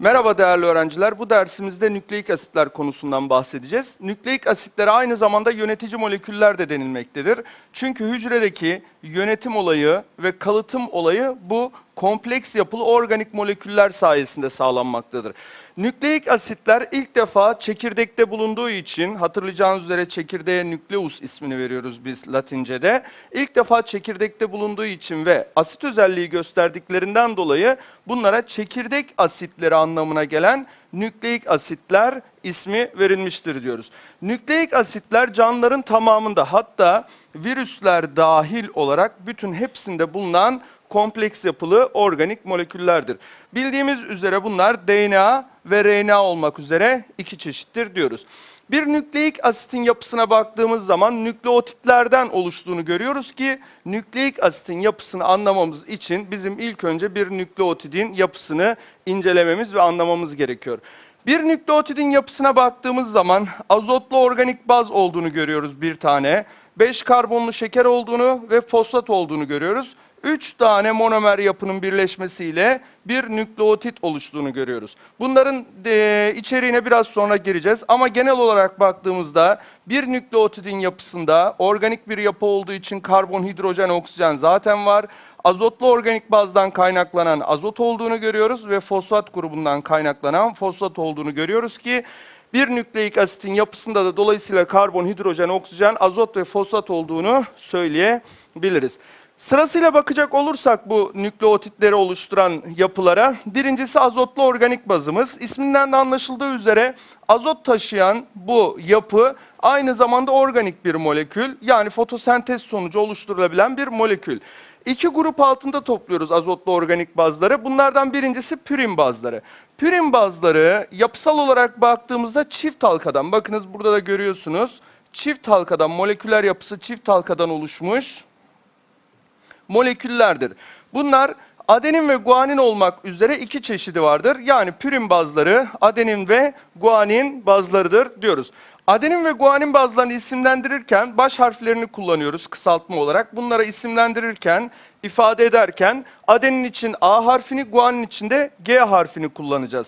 Merhaba değerli öğrenciler. Bu dersimizde nükleik asitler konusundan bahsedeceğiz. Nükleik asitlere aynı zamanda yönetici moleküller de denilmektedir. Çünkü hücredeki yönetim olayı ve kalıtım olayı bu kompleks yapılı organik moleküller sayesinde sağlanmaktadır. Nükleik asitler ilk defa çekirdekte bulunduğu için hatırlayacağınız üzere çekirdeğe nükleus ismini veriyoruz biz Latince'de. İlk defa çekirdekte bulunduğu için ve asit özelliği gösterdiklerinden dolayı bunlara çekirdek asitleri anlamına gelen nükleik asitler ismi verilmiştir diyoruz. Nükleik asitler canlıların tamamında hatta virüsler dahil olarak bütün hepsinde bulunan kompleks yapılı organik moleküllerdir. Bildiğimiz üzere bunlar DNA ve RNA olmak üzere iki çeşittir diyoruz. Bir nükleik asitin yapısına baktığımız zaman nükleotitlerden oluştuğunu görüyoruz ki nükleik asitin yapısını anlamamız için bizim ilk önce bir nükleotidin yapısını incelememiz ve anlamamız gerekiyor. Bir nükleotidin yapısına baktığımız zaman azotlu organik baz olduğunu görüyoruz bir tane. 5 karbonlu şeker olduğunu ve fosfat olduğunu görüyoruz. 3 tane monomer yapının birleşmesiyle bir nükleotit oluştuğunu görüyoruz. Bunların e, içeriğine biraz sonra gireceğiz ama genel olarak baktığımızda bir nükleotidin yapısında organik bir yapı olduğu için karbon, hidrojen, oksijen zaten var. Azotlu organik bazdan kaynaklanan azot olduğunu görüyoruz ve fosfat grubundan kaynaklanan fosfat olduğunu görüyoruz ki bir nükleik asitin yapısında da dolayısıyla karbon, hidrojen, oksijen, azot ve fosfat olduğunu söyleyebiliriz. Sırasıyla bakacak olursak bu nükleotitleri oluşturan yapılara, birincisi azotlu organik bazımız. İsminden de anlaşıldığı üzere azot taşıyan bu yapı aynı zamanda organik bir molekül. Yani fotosentez sonucu oluşturulabilen bir molekül. İki grup altında topluyoruz azotlu organik bazları. Bunlardan birincisi pürin bazları. Pürin bazları yapısal olarak baktığımızda çift halkadan, bakınız burada da görüyorsunuz. Çift halkadan, moleküler yapısı çift halkadan oluşmuş moleküllerdir. Bunlar adenin ve guanin olmak üzere iki çeşidi vardır. Yani pürin bazları adenin ve guanin bazlarıdır diyoruz. Adenin ve guanin bazlarını isimlendirirken baş harflerini kullanıyoruz kısaltma olarak. Bunlara isimlendirirken, ifade ederken adenin için A harfini, guanin için de G harfini kullanacağız.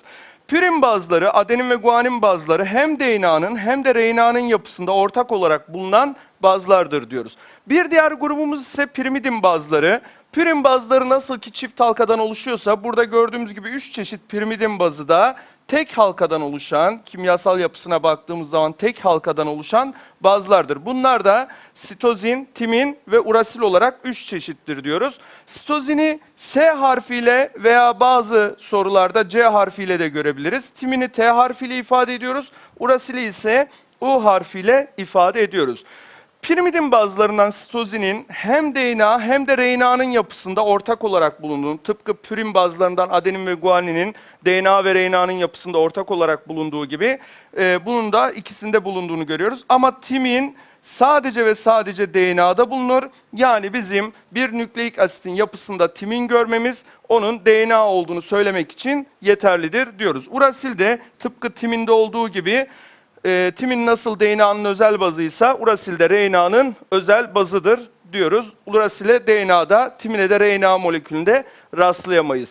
Pürin bazları, adenin ve guanin bazları hem DNA'nın hem de RNA'nın yapısında ortak olarak bulunan bazlardır diyoruz. Bir diğer grubumuz ise pirimidin bazları. Pürin bazları nasıl ki çift halkadan oluşuyorsa burada gördüğümüz gibi üç çeşit pirimidin bazı da tek halkadan oluşan, kimyasal yapısına baktığımız zaman tek halkadan oluşan bazlardır. Bunlar da sitozin, timin ve urasil olarak üç çeşittir diyoruz. Sitozini S harfiyle veya bazı sorularda C harfiyle de görebiliriz. Timini T harfiyle ifade ediyoruz. Urasili ise U harfiyle ifade ediyoruz. Pirimidin bazılarından sitozinin hem DNA hem de RNA'nın yapısında ortak olarak bulunduğunu, tıpkı pürin bazılarından adenin ve guaninin DNA ve RNA'nın yapısında ortak olarak bulunduğu gibi e, bunun da ikisinde bulunduğunu görüyoruz. Ama timin sadece ve sadece DNA'da bulunur. Yani bizim bir nükleik asitin yapısında timin görmemiz onun DNA olduğunu söylemek için yeterlidir diyoruz. Urasil de tıpkı timinde olduğu gibi e, timin nasıl DNA'nın özel bazıysa urasil de RNA'nın özel bazıdır diyoruz. Urasile DNA'da, timine de RNA molekülünde rastlayamayız.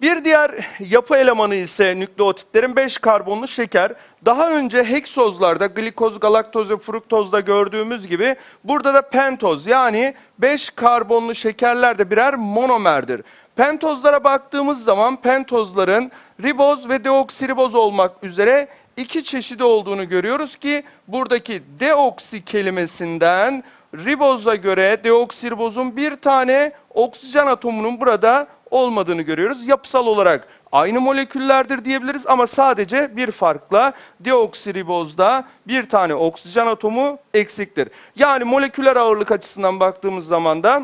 Bir diğer yapı elemanı ise nükleotitlerin 5 karbonlu şeker. Daha önce heksozlarda glikoz, galaktoz ve fruktozda gördüğümüz gibi burada da pentoz yani 5 karbonlu şekerler de birer monomerdir. Pentozlara baktığımız zaman pentozların riboz ve deoksiriboz olmak üzere iki çeşidi olduğunu görüyoruz ki buradaki deoksi kelimesinden riboza göre deoksiribozun bir tane oksijen atomunun burada olmadığını görüyoruz. Yapısal olarak aynı moleküllerdir diyebiliriz ama sadece bir farkla deoksiribozda bir tane oksijen atomu eksiktir. Yani moleküler ağırlık açısından baktığımız zaman da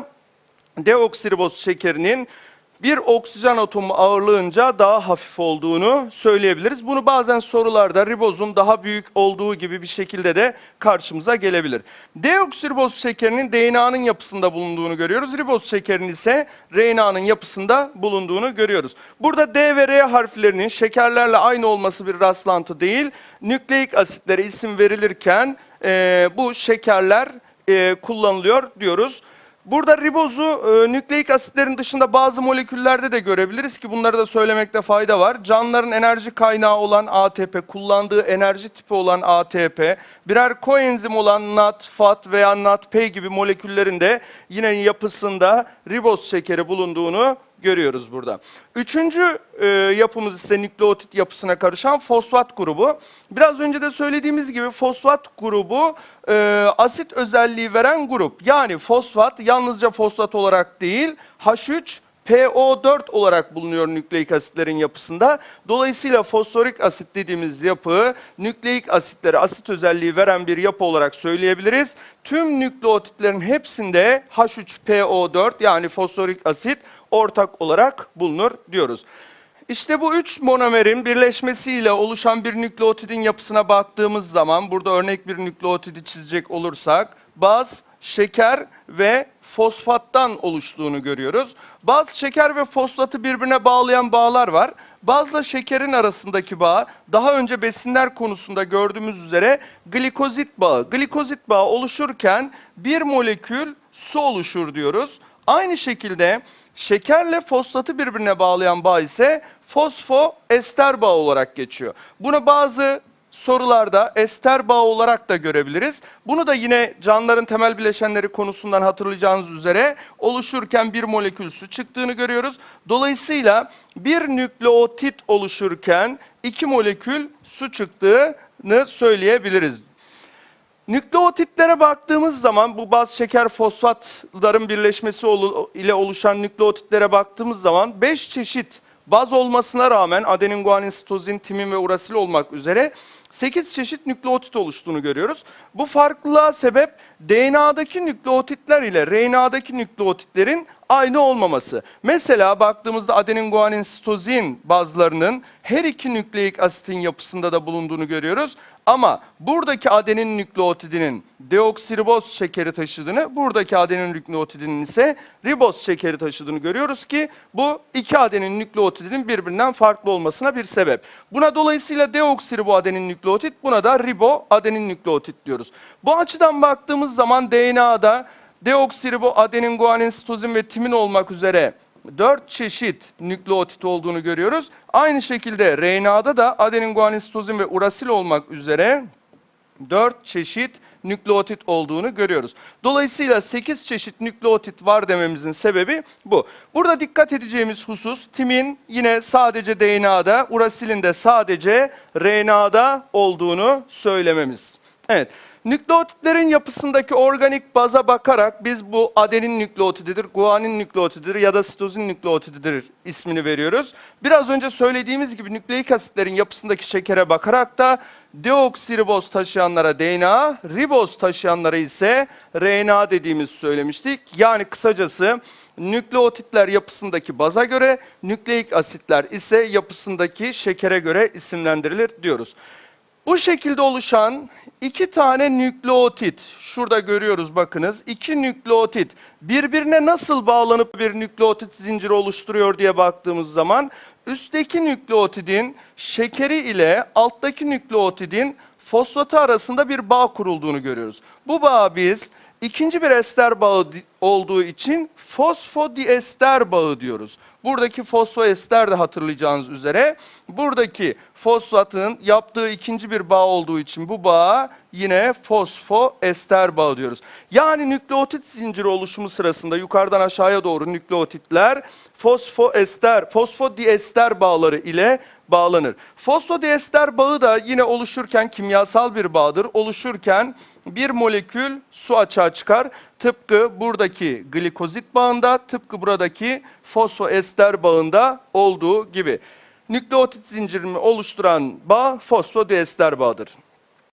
deoksiriboz şekerinin bir oksijen atomu ağırlığınca daha hafif olduğunu söyleyebiliriz. Bunu bazen sorularda ribozun daha büyük olduğu gibi bir şekilde de karşımıza gelebilir. Deoksiriboz şekerinin DNA'nın yapısında bulunduğunu görüyoruz. Riboz şekerinin ise RNA'nın yapısında bulunduğunu görüyoruz. Burada D ve R harflerinin şekerlerle aynı olması bir rastlantı değil. Nükleik asitlere isim verilirken e, bu şekerler e, kullanılıyor diyoruz. Burada ribozu e, nükleik asitlerin dışında bazı moleküllerde de görebiliriz ki bunları da söylemekte fayda var. Canlıların enerji kaynağı olan ATP, kullandığı enerji tipi olan ATP, birer koenzim olan NAT, FAT veya NADP gibi moleküllerin de yine yapısında riboz şekeri bulunduğunu görüyoruz burada. Üçüncü e, yapımız ise nükleotit yapısına karışan fosfat grubu. Biraz önce de söylediğimiz gibi fosfat grubu e, asit özelliği veren grup. Yani fosfat yalnızca fosfat olarak değil H3 PO4 olarak bulunuyor nükleik asitlerin yapısında. Dolayısıyla fosforik asit dediğimiz yapı nükleik asitlere asit özelliği veren bir yapı olarak söyleyebiliriz. Tüm nükleotitlerin hepsinde H3PO4 yani fosforik asit ortak olarak bulunur diyoruz. İşte bu üç monomerin birleşmesiyle oluşan bir nükleotidin yapısına baktığımız zaman burada örnek bir nükleotidi çizecek olursak baz, şeker ve fosfattan oluştuğunu görüyoruz. Baz, şeker ve fosfatı birbirine bağlayan bağlar var. Bazla şekerin arasındaki bağ daha önce besinler konusunda gördüğümüz üzere glikozit bağı. Glikozit bağı oluşurken bir molekül su oluşur diyoruz. Aynı şekilde şekerle fosfatı birbirine bağlayan bağ ise fosfoester bağı olarak geçiyor. Bunu bazı sorularda ester bağı olarak da görebiliriz. Bunu da yine canlıların temel bileşenleri konusundan hatırlayacağınız üzere oluşurken bir molekül su çıktığını görüyoruz. Dolayısıyla bir nükleotit oluşurken iki molekül su çıktığını söyleyebiliriz. Nükleotitlere baktığımız zaman bu baz şeker fosfatların birleşmesi ile oluşan nükleotitlere baktığımız zaman 5 çeşit baz olmasına rağmen adenin, guanin, sitozin, timin ve urasil olmak üzere 8 çeşit nükleotit oluştuğunu görüyoruz. Bu farklılığa sebep DNA'daki nükleotitler ile RNA'daki nükleotitlerin aynı olmaması. Mesela baktığımızda adenin, guanin, sitozin bazlarının her iki nükleik asitin yapısında da bulunduğunu görüyoruz. Ama buradaki adenin nükleotidinin deoksiriboz şekeri taşıdığını, buradaki adenin nükleotidinin ise riboz şekeri taşıdığını görüyoruz ki bu iki adenin nükleotidinin birbirinden farklı olmasına bir sebep. Buna dolayısıyla deoksiribo adenin nükleotit, buna da ribo adenin nükleotit diyoruz. Bu açıdan baktığımız zaman DNA'da deoksiribo adenin, guanin, sitozin ve timin olmak üzere 4 çeşit nükleotit olduğunu görüyoruz. Aynı şekilde RNA'da da adenin, guanin, sitozin ve urasil olmak üzere 4 çeşit nükleotit olduğunu görüyoruz. Dolayısıyla 8 çeşit nükleotit var dememizin sebebi bu. Burada dikkat edeceğimiz husus timin yine sadece DNA'da, urasilin de sadece RNA'da olduğunu söylememiz. Evet. Nükleotitlerin yapısındaki organik baza bakarak biz bu adenin nükleotididir, guanin nükleotididir ya da sitozin nükleotididir ismini veriyoruz. Biraz önce söylediğimiz gibi nükleik asitlerin yapısındaki şekere bakarak da deoksiriboz taşıyanlara DNA, riboz taşıyanlara ise RNA dediğimiz söylemiştik. Yani kısacası nükleotitler yapısındaki baza göre, nükleik asitler ise yapısındaki şekere göre isimlendirilir diyoruz. Bu şekilde oluşan iki tane nükleotit, şurada görüyoruz bakınız, iki nükleotit birbirine nasıl bağlanıp bir nükleotit zinciri oluşturuyor diye baktığımız zaman üstteki nükleotidin şekeri ile alttaki nükleotidin fosfatı arasında bir bağ kurulduğunu görüyoruz. Bu bağı biz ikinci bir ester bağı olduğu için fosfodiester bağı diyoruz. Buradaki fosfoester de hatırlayacağınız üzere buradaki fosfatın yaptığı ikinci bir bağ olduğu için bu bağa yine fosfoester bağı diyoruz. Yani nükleotit zinciri oluşumu sırasında yukarıdan aşağıya doğru nükleotitler fosfoester, fosfodiester bağları ile bağlanır. Fosfodiester bağı da yine oluşurken kimyasal bir bağdır. Oluşurken bir molekül su açığa çıkar. Tıpkı buradaki glikozit bağında, tıpkı buradaki fosfoester bağında olduğu gibi. Nükleotit zincirini oluşturan bağ fosfodiester bağıdır.